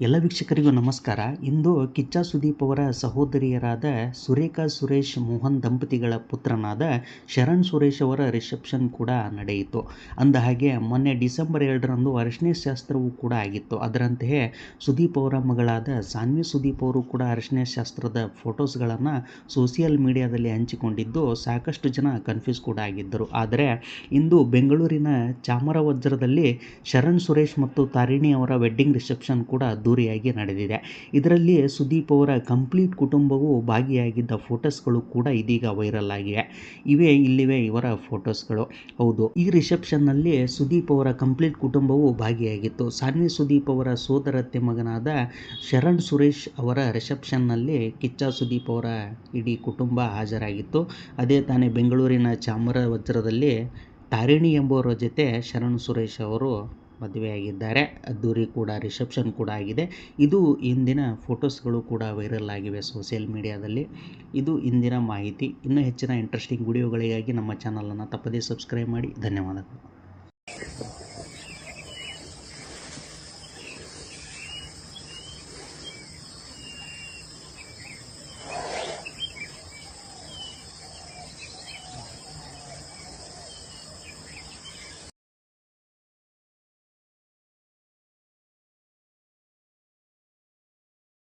ಎಲ್ಲ ವೀಕ್ಷಕರಿಗೂ ನಮಸ್ಕಾರ. ಇಂದು ಕಿಚ್ಚ ಸುದೀಪ್ ಅವರ ಸಹೋದರಿಯರಾದ ಸುರೇಖಾ ಸುರೇಶ್ ಮೋಹನ್ ದಂಪತಿಗಳ ಪುತ್ರನಾದ ಶರಣ್ ಸುರೇಶ್ ಅವರ ರಿಸೆಪ್ಷನ್ ಕೂಡ ನಡೆಯಿತು. ಅಂದ ಹಾಗೆ ಮೊನ್ನೆ ಡಿಸೆಂಬರ್ ಎರಡರಂದು ಅರಶಿನ ಶಾಸ್ತ್ರವೂ ಕೂಡ ಆಗಿತ್ತು. ಅದರಂತೆಯೇ ಸುದೀಪ್ ಅವರ ಮಗಳಾದ ಸಾನ್ವಿ ಸುದೀಪ್ ಅವರು ಕೂಡ ಅರಶಿನ ಶಾಸ್ತ್ರದ ಫೋಟೋಸ್ಗಳನ್ನು ಸೋಷಿಯಲ್ ಮೀಡಿಯಾದಲ್ಲಿ ಹಂಚಿಕೊಂಡಿದ್ದು ಸಾಕಷ್ಟು ಜನ ಕನ್ಫ್ಯೂಸ್ ಕೂಡ ಆಗಿದ್ದರು. ಆದರೆ ಇಂದು ಬೆಂಗಳೂರಿನ ಚಾಮರವಜ್ರದಲ್ಲಿ ಶರಣ್ ಸುರೇಶ್ ಮತ್ತು ತಾರಿಣಿ ಅವರ ವೆಡ್ಡಿಂಗ್ ರಿಸೆಪ್ಷನ್ ಕೂಡ ಅದ್ದೂರಿಯಾಗಿ ನಡೆದಿದೆ. ಇದರಲ್ಲಿ ಸುದೀಪ್ ಅವರ ಕಂಪ್ಲೀಟ್ ಕುಟುಂಬವು ಭಾಗಿಯಾಗಿದ್ದ ಫೋಟೋಸ್ಗಳು ಕೂಡ ಇದೀಗ ವೈರಲ್ ಆಗಿವೆ. ಇವೆ, ಇಲ್ಲಿವೆ ಇವರ ಫೋಟೋಸ್ಗಳು. ಹೌದು, ಈ ರಿಸೆಪ್ಷನ್ನಲ್ಲಿ ಸುದೀಪ್ ಅವರ ಕಂಪ್ಲೀಟ್ ಕುಟುಂಬವು ಭಾಗಿಯಾಗಿತ್ತು. ಸಾನ್ವಿ ಸುದೀಪ್ ಅವರ ಸೋದರತ್ತೆ ಮಗನಾದ ಶರಣ್ ಸುರೇಶ್ ಅವರ ರಿಸೆಪ್ಷನ್ನಲ್ಲಿ ಕಿಚ್ಚ ಸುದೀಪ್ ಅವರ ಇಡೀ ಕುಟುಂಬ ಹಾಜರಾಗಿತ್ತು. ಅದೇ ತಾನೇ ಬೆಂಗಳೂರಿನ ಚಾಮರ ವಜ್ರದಲ್ಲಿ ತಾರಿಣಿ ಎಂಬುವರ ಜೊತೆ ಶರಣ್ ಸುರೇಶ್ ಅವರು ಮದುವೆಯಾಗಿದ್ದಾರೆ. ಅದ್ದೂರಿ ಕೂಡ, ರಿಸೆಪ್ಷನ್ ಕೂಡ ಆಗಿದೆ. ಇದು ಇಂದಿನ ಫೋಟೋಸ್ಗಳು ಕೂಡ ವೈರಲ್ ಆಗಿವೆ ಸೋಷಿಯಲ್ ಮೀಡಿಯಾದಲ್ಲಿ. ಇದು ಇಂದಿನ ಮಾಹಿತಿ. ಇನ್ನೂ ಹೆಚ್ಚಿನ ಇಂಟ್ರೆಸ್ಟಿಂಗ್ ವಿಡಿಯೋಗಳಿಗಾಗಿ ನಮ್ಮ ಚಾನಲನ್ನು ತಪ್ಪದೇ ಸಬ್ಸ್ಕ್ರೈಬ್ ಮಾಡಿ. ಧನ್ಯವಾದಗಳು.